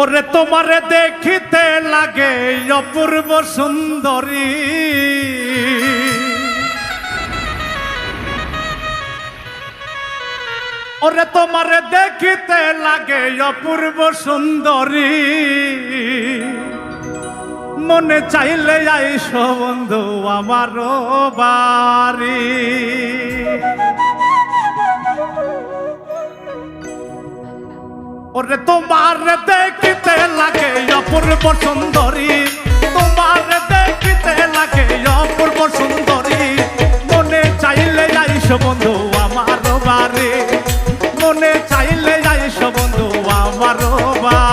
ওরে তোমারে দেখিতে লাগে, অপূর্ব সুন্দরী। ওরে তোমারে দেখিতে লাগে, অপূর্ব সুন্দরী। মনে চাইলে আইস বন্ধু, আমারও বাড়ি। ওরে তোমার দেখিতে লাগে অপূর্ব সুন্দরী। তোমার দেখিতে লাগে অপূর্ব সুন্দরী। মনে চাইলে যাইস বন্ধু আমার বারে মনে চাইলে যাইস বন্ধু আমার বারে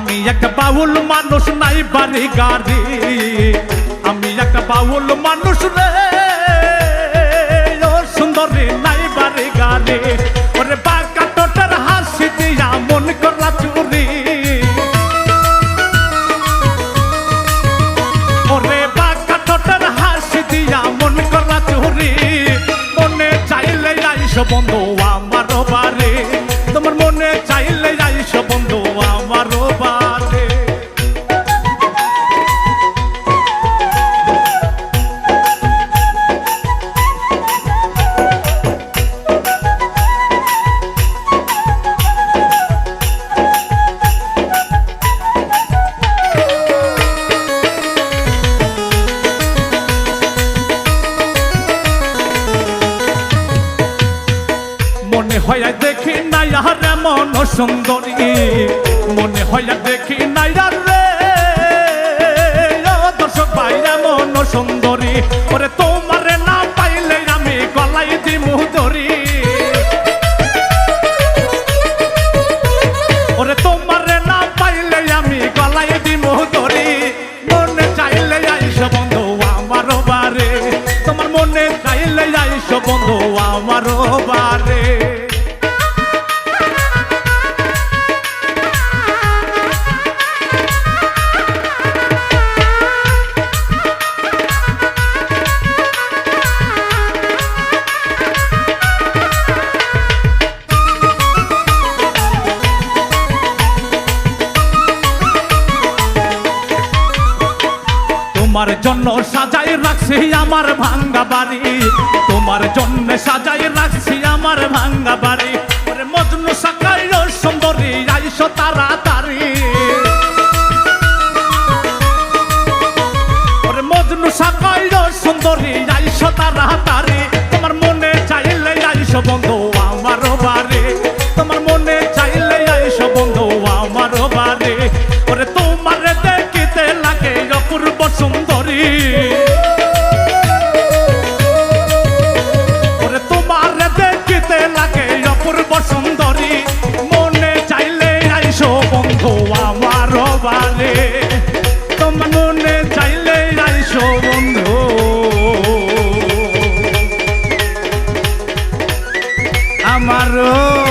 আমি একটা বাউল মানুষ নাই বাড়ি গাড়ি। আমি একটা বাউল মানুষ রে। সুন্দরী নাই বাড়ি গাড়ি। ওরে বাঁকা হাসি দিয়া মন করলা চুরি। ওরে বাঁকা হাসি দিয়া মন করলা চুরি। মনে চাইলে আইস বন্ধু আমার হয় দেখি নাই আর মন সুন্দরী মনে হয় দেখি নাই আর রে দর্শক ভাইরা মন সুন্দরী ওরে তোমারে না পাইলে আমি গলাই দি মুদরি ওরে তোমারে না পাইলে আমি গলাই দি মুদরি মনে চাইলে আইস বন্ধু আমার বারে তোমার মনে চাইলে আইস বন্ধু তোমার জন্য সাজাই রাখছি আমার ভাঙ্গা বাড়ি। তোমার জন্য সাজাই রাখছি আমার ভাঙ্গা বাড়ি। মজনু সাকাই সুন্দরী, আইসো তাড়াতাড়ি। মজনু সাকাই সুন্দরী, আইসো তাড়াতাড়ি। তোমার মনে চাইলে আইসো বন্ধু મારું